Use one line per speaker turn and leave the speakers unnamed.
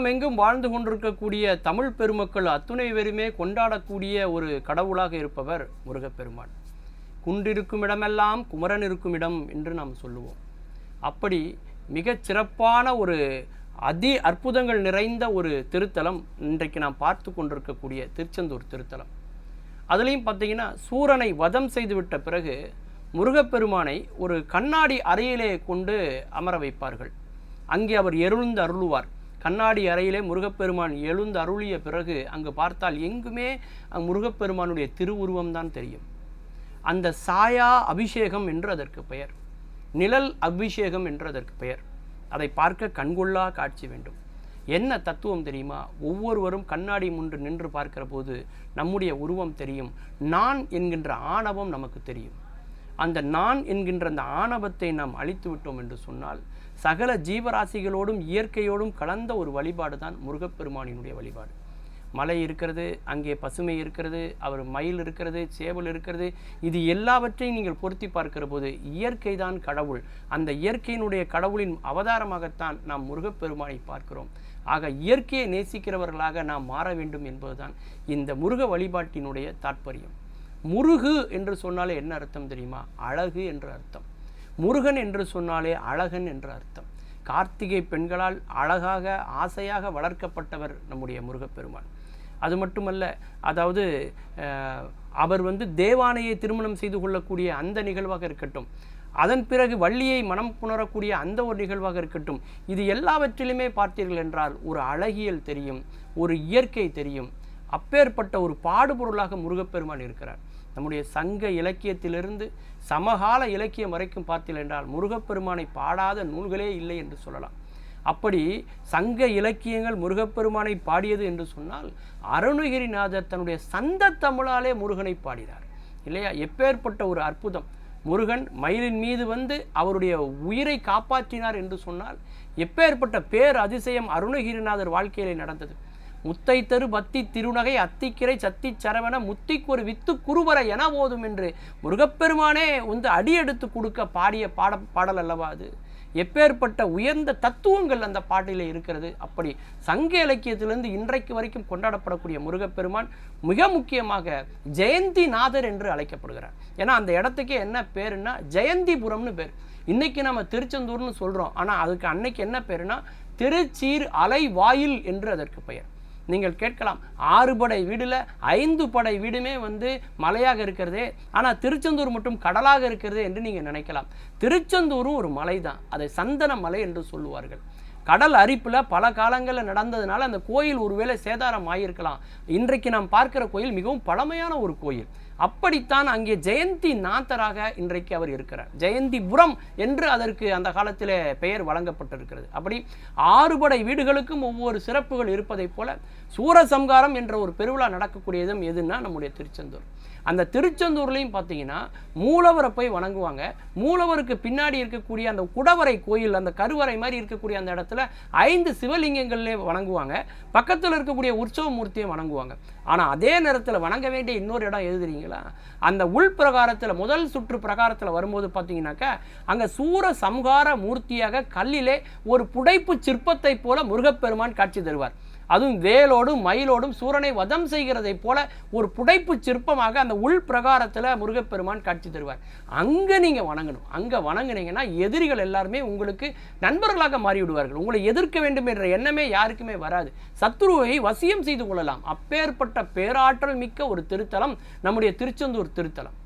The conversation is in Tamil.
உலகமெங்கும் வாழ்ந்து கொண்டிருக்கக்கூடிய தமிழ் பெருமக்கள் அத்துணை பேருமே கொண்டாடக்கூடிய ஒரு கடவுளாக இருப்பவர் முருகப்பெருமான். குன்றிருக்கும் இடமெல்லாம் குமரன் இருக்கும் இடம் என்று நாம் சொல்லுவோம். அப்படி மிகச் சிறப்பான ஒரு அதி அற்புதங்கள் நிறைந்த ஒரு திருத்தலம் இன்றைக்கு நாம் பார்த்து கொண்டிருக்கக்கூடிய திருச்செந்தூர் திருத்தலம். அதுலேயும் பார்த்தீங்கன்னா சூரனை வதம் செய்துவிட்ட பிறகு முருகப்பெருமானை ஒரு கண்ணாடி அறையிலே கொண்டு அமர வைப்பார்கள். அங்கே அவர் எழுந்து அருளுவார். கண்ணாடி அறையிலே முருகப்பெருமான் எழுந்து அருளிய பிறகு அங்கு பார்த்தால் எங்குமே அங்கு முருகப்பெருமானுடைய திருவுருவம் தான் தெரியும். அந்த சாயா அபிஷேகம் என்று அதற்கு பெயர். நிழல் அபிஷேகம் என்று அதற்கு பெயர். அதை பார்க்க கண்கொள்ளா காட்சி வேண்டும். என்ன தத்துவம் தெரியுமா? ஒவ்வொருவரும் கண்ணாடி முன்று நின்று பார்க்கிற போது நம்முடைய உருவம் தெரியும். நான் என்கின்ற ஆணவம் நமக்கு தெரியும். அந்த நான் என்கின்ற அந்த ஆணவத்தை நாம் அழித்து விட்டோம் என்று சொன்னால் சகல ஜீவராசிகளோடும் இயற்கையோடும் கலந்த ஒரு வழிபாடு தான் முருகப்பெருமானினுடைய வழிபாடு. மலை இருக்கிறது அங்கே பசுமை இருக்கிறது அவர் மயில் இருக்கிறது சேவல் இருக்கிறது இது எல்லாவற்றையும் நீங்கள் பொருத்தி பார்க்கிற போது இயற்கை தான் கடவுள். அந்த இயற்கையினுடைய கடவுளின் அவதாரமாகத்தான் நாம் முருகப்பெருமானை பார்க்கிறோம். ஆக இயற்கையை நேசிக்கிறவர்களாக நாம் மாற வேண்டும் என்பதுதான் இந்த முருக வழிபாட்டினுடைய தாற்பயம். முருகு என்று சொன்னாலே என்ன அர்த்தம் தெரியுமா? அழகு என்று அர்த்தம். முருகன் என்று சொன்னாலே அழகன் என்று அர்த்தம். கார்த்திகை பெண்களால் அழகாக ஆசையாக வளர்க்கப்பட்டவர் நம்முடைய முருகப்பெருமான். அது மட்டுமல்ல அதாவது அவர் வந்து தேவானையை திருமணம் செய்து கொள்ளக்கூடிய அந்த நிகழ்வாக இருக்கட்டும் அதன் பிறகு வள்ளியை மனம் புணரக்கூடிய அந்த ஒரு நிகழ்வாக இருக்கட்டும் இது எல்லாவற்றிலுமே பார்த்தீர்கள் என்றால் ஒரு அழகியல் தெரியும் ஒரு இயற்கை தெரியும். அப்பேற்பட்ட ஒரு பாடுபொருளாக முருகப்பெருமான் இருக்கிறார். நம்முடைய சங்க இலக்கியத்திலிருந்து சமகால இலக்கியம் வரைக்கும் பார்த்தீர்கள் என்றால் முருகப்பெருமானை பாடாத நூல்களே இல்லை என்று சொல்லலாம். அப்படி சங்க இலக்கியங்கள் முருகப்பெருமானை பாடியது என்று சொன்னால் அருணகிரிநாதர் தன்னுடைய சந்த தமிழாலே முருகனை பாடினார். இல்லையா? எப்பேற்பட்ட ஒரு அற்புதம். முருகன் மயிலின் மீது வந்து அவருடைய உயிரை காப்பாற்றினார் என்று சொன்னால் எப்பேற்பட்ட பேர் அதிசயம் அருணகிரிநாதர் வாழ்க்கையிலே நடந்தது. முத்தை தரு பத்தி திருநகை அத்திக்கிரை சத்தி சரவண முத்திக்கு ஒரு வித்து குருவர என போதும் என்று முருகப்பெருமானே வந்து அடியெடுத்து கொடுக்க பாடிய பாட பாடல் அல்லவா அது? எப்பேற்பட்ட உயர்ந்த தத்துவங்கள் அந்த பாட்டிலே இருக்கிறது. அப்படி சங்க இலக்கியத்திலிருந்து இன்றைக்கு வரைக்கும் கொண்டாடப்படக்கூடிய முருகப்பெருமான் மிக முக்கியமாக ஜெயந்தி நாதர் என்று அழைக்கப்படுகிறார். ஏன்னா அந்த இடத்துக்கே என்ன பேருன்னா ஜெயந்திபுரம்னு பேர். இன்னைக்கு நம்ம திருச்செந்தூர்னு சொல்கிறோம் ஆனால் அதுக்கு அன்னைக்கு என்ன பேருனா திருச்சீர் அலைவாயில் என்று அதற்கு பெயர். நீங்கள் கேட்கலாம். ஆறு படை வீடுல ஐந்து படை வீடுமே வந்து மலையாக இருக்கிறதே. ஆனால் திருச்செந்தூர் மட்டும் கடலாக இருக்கிறது என்று நீங்கள் நினைக்கலாம். திருச்செந்தூரும் ஒரு மலை தான் அதை சந்தன மலை என்று சொல்லுவார்கள். கடல் அரிப்பில் பல காலங்களில் நடந்ததுனால அந்த கோயில் ஒருவேளை சேதாரம் ஆகியிருக்கலாம் இன்றைக்கு நாம் பார்க்கிற கோயில் மிகவும் பழமையான ஒரு கோயில். அப்படித்தான் அங்கே ஜெயந்தி நாத்தராக இன்றைக்கு அவர் இருக்கிறார். ஜெயந்திபுரம் என்று அதற்கு அந்த காலத்திலே பெயர் வழங்கப்பட்டிருக்கிறது. அப்படி ஆறுபடை வீடுகளுக்கும் ஒவ்வொரு சிறப்புகள் இருப்பதைப் போல சூரசம்காரம் என்ற ஒரு பெருவிழா நடக்கக்கூடியதும் எதுன்னா நம்முடைய திருச்செந்தூர். அந்த திருச்செந்தூர்லேயும் பார்த்தீங்கன்னா மூலவரை போய் வணங்குவாங்க. மூலவருக்கு பின்னாடி இருக்கக்கூடிய அந்த குடவரை கோயில் அந்த கருவறை மாதிரி இருக்கக்கூடிய அந்த இடத்துல ஐந்து சிவலிங்கங்கள்லே வணங்குவாங்க. பக்கத்தில் இருக்கக்கூடிய உற்சவ மூர்த்தியை வணங்குவாங்க. ஆனால் அதே நேரத்தில் வணங்க வேண்டிய இன்னொரு இடம் எழுதுறீங்களா? அந்த உள் பிரகாரத்தில் முதல் சுற்று பிரகாரத்தில் வரும்போது பார்த்தீங்கன்னாக்கா அங்கே சூர சம்ஹார மூர்த்தியாக கல்லிலே ஒரு புடைப்பு சிற்பத்தை போல முருகப்பெருமான் காட்சி தருவார். அதுவும் வேலோடும் மயிலோடும் சூரனை வதம் செய்கிறதை போல ஒரு புடைப்பு சிற்பமாக அந்த உள் பிரகாரத்தில் முருகப்பெருமான் காட்சி தருவார். அங்கே நீங்கள் வணங்கணும். அங்கே வணங்கினீங்கன்னா எதிரிகள் எல்லாருமே உங்களுக்கு நண்பர்களாக மாறிவிடுவார்கள். உங்களை எதிர்க்க வேண்டும் என்ற எண்ணமே யாருக்குமே வராது. சத்ருவை வசியம் செய்து கொள்ளலாம். அப்பேற்பட்ட பேராற்றல் மிக்க ஒரு திருத்தலம் நம்முடைய திருச்செந்தூர் திருத்தலம்.